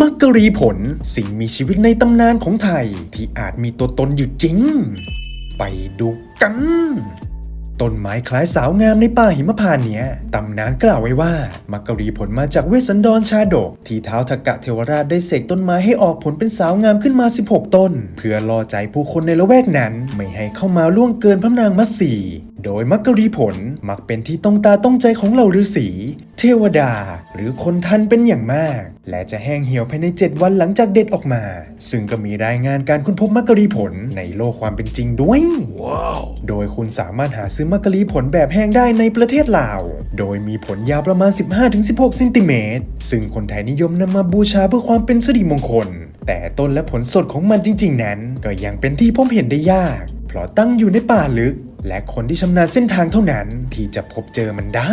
มักกะรีผลสิ่งมีชีวิตในตำนานของไทยที่อาจมีตัวตนอยู่จริง ไปดูกัน ต้นไม้คล้ายสาวงามในป่าหิมพานต์เนี้ยตำนานกล่าวไว้ว่า มักกะรีผลมาจากเวสสันดรชาดก ที่เท้าวทกะเทวราชได้เสกต้นไม้ให้ออกผลเป็นสาวงามขึ้นมา 16 ต้น เพื่อล่อใจผู้คนในละแวกนั้น ไม่ให้เข้ามาล่วงเกินพระนางมัตสีโดยมักกะรีผลมักเป็นที่ต้องตาต้องใจของเหล่าฤาษี เทวดาหรือคนทันเป็นอย่างมาก และจะแห้งเหี่ยวภายใน 7 วันหลังจากเด็ดออกมา ซึ่งก็มีรายงานการค้นพบมักกะรีผลในโลกความเป็นจริงด้วยโดยคุณสามารถหาซื้อมักกะลีผลแบบแห้งได้ในประเทศลาว โดยมีผลยาวประมาณ 15-16เซนติเมตรซึ่งคนไทยนิยมนำมาบูชาเพื่อความเป็นสิริมงคล แต่ต้นและผลสดของมันจริง ๆ นั้น ก็ยังเป็นที่พบเห็นได้ยาก เพราะตั้งอยู่ในป่าลึก และคนที่ชำนาญเส้นทางเท่านั้นที่จะพบเจอมันได้